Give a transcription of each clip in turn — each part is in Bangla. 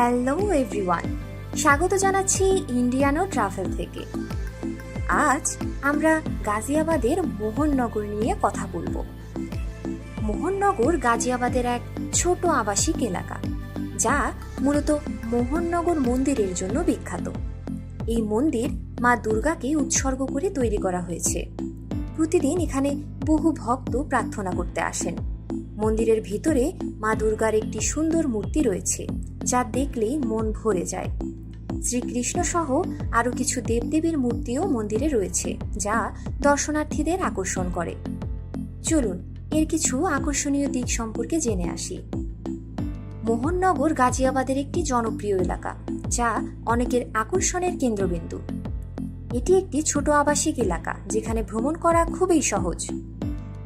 হ্যালো এভরিওয়ান, স্বাগত জানাচ্ছি ইন্ডিয়ানো ট্রাভেল থেকে। আজ আমরা গাজিয়াবাদের মোহননগর নিয়ে কথা বলব। মোহননগর গাজিয়াবাদের এক ছোট আবাসিক এলাকা, যা মূলত মোহননগর মন্দিরের জন্য বিখ্যাত। এই মন্দির মা দুর্গাকে উৎসর্গ করে তৈরি করা হয়েছে। প্রতিদিন এখানে বহু ভক্ত প্রার্থনা করতে আসেন। মন্দিরের ভিতরে মা দুর্গার একটি সুন্দর মূর্তি রয়েছে, যা দেখলেই মন ভরে যায়। শ্রীকৃষ্ণ সহ আরও কিছু দেবদেবীর মূর্তিও মন্দিরে রয়েছে, যা দর্শনার্থীদের আকর্ষণ করে। চলুন, এর কিছু আকর্ষণীয় দিক সম্পর্কে জেনে আসি। মোহননগর গাজিয়াবাদের একটি জনপ্রিয় এলাকা, যা অনেকের আকর্ষণের কেন্দ্রবিন্দু। এটি একটি ছোট আবাসিক এলাকা, যেখানে ভ্রমণ করা খুবই সহজ।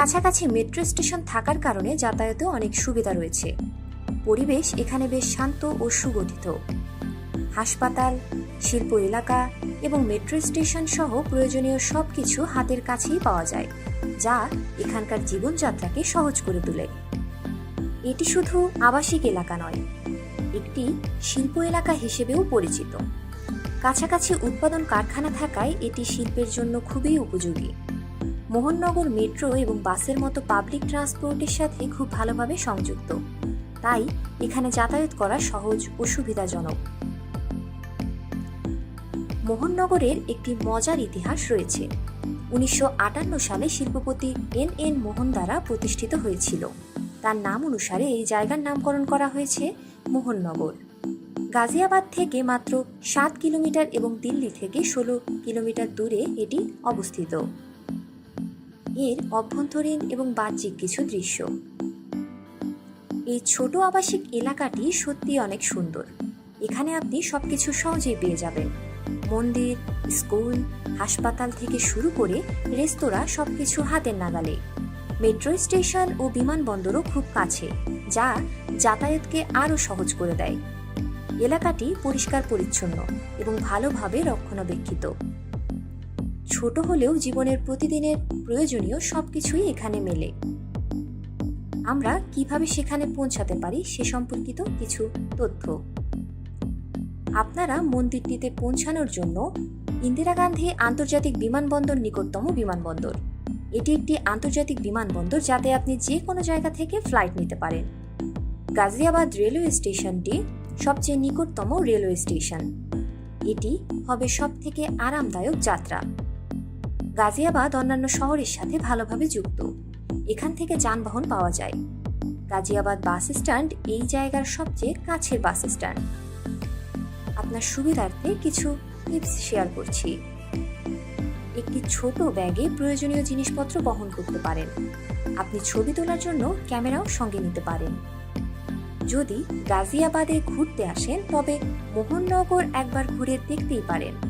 কাছাকাছি মেট্রো স্টেশন থাকার কারণে যাতায়াতে অনেক সুবিধা রয়েছে। পরিবেশ এখানে বেশ শান্ত ও সুগঠিত। হাসপাতাল, শিল্প এলাকা এবং মেট্রো স্টেশন সহ প্রয়োজনীয় সব কিছু হাতের কাছেই পাওয়া যায়, যা এখানকার জীবনযাত্রাকে সহজ করে তোলে। এটি শুধু আবাসিক এলাকা নয়, একটি শিল্প এলাকা হিসেবেও পরিচিত। কাছাকাছি উৎপাদন কারখানা থাকায় এটি শিল্পের জন্য খুবই উপযোগী। মোহননগর মেট্রো এবং বাসের মতো পাবলিক ট্রান্সপোর্টের সাথে খুব ভালোভাবে সংযুক্ত। তাই এখানে যাতায়াত করা সহজ ও সুবিধাজনক। মোহননগরের একটি মজার ইতিহাস রয়েছে। উনিশশো আটান্ন সালে শিল্পপতি এন এন মোহন দ্বারা প্রতিষ্ঠিত হয়েছিল। তার নাম অনুসারে এই জায়গার নামকরণ করা হয়েছে মোহননগর। গাজিয়াবাদ থেকে মাত্র সাত কিলোমিটার এবং দিল্লি থেকে ষোলো কিলোমিটার দূরে এটি অবস্থিত। এর অভ্যন্তরীণ এবং বাহ্যিক কিছু দৃশ্য। এই ছোট আবাসিক এলাকাটি সত্যি অনেক সুন্দর। এখানে আপনি সবকিছু সহজেই পেয়ে যাবেন। মন্দির, স্কুল, হাসপাতাল থেকে শুরু করে রেস্তোরাঁ সবকিছু হাতের নাগালে। মেট্রো স্টেশন ও বিমানবন্দরও খুব কাছে, যা যাতায়াতকে আরও সহজ করে দেয়। এলাকাটি পরিষ্কার পরিচ্ছন্ন এবং ভালোভাবে রক্ষণাবেক্ষিত। ছোট হলেও জীবনের প্রতিদিনের প্রয়োজনীয় সবকিছুই এখানে মেলে। আমরা কীভাবে সেখানে পৌঁছাতে পারি সে সম্পর্কিত কিছু তথ্য। আপনারা মন্দিরটিতে পৌঁছানোর জন্য ইন্দিরা গান্ধী আন্তর্জাতিক বিমানবন্দর নিকটতম বিমানবন্দর। এটি একটি আন্তর্জাতিক বিমানবন্দর যাতে আপনি যে কোনো জায়গা থেকে ফ্লাইট নিতে পারেন। গাজিয়াবাদ রেলওয়ে স্টেশনটি সবচেয়ে নিকটতম রেলওয়ে স্টেশন। এটি হবে সব থেকে আরামদায়ক যাত্রা। গাজিয়াবাদ অন্যান্য শহরের সাথে ভালোভাবে যুক্ত। এখান থেকে যানবাহন পাওয়া যায়। গাজিয়াবাদ বাস স্ট্যান্ড এই জায়গার সবচেয়ে কাছের বাস স্ট্যান্ড। আপনার সুবিধার্থে কিছু টিপস শেয়ার করছি। একটি ছোট ব্যাগে প্রয়োজনীয় জিনিসপত্র বহন করতে পারেন। আপনি ছবি তোলার জন্য ক্যামেরাও সঙ্গে নিতে পারেন। যদি গাজিয়াবাদে ঘুরতে আসেন, তবে মোহননগর একবার ঘুরে দেখতেই পারেন।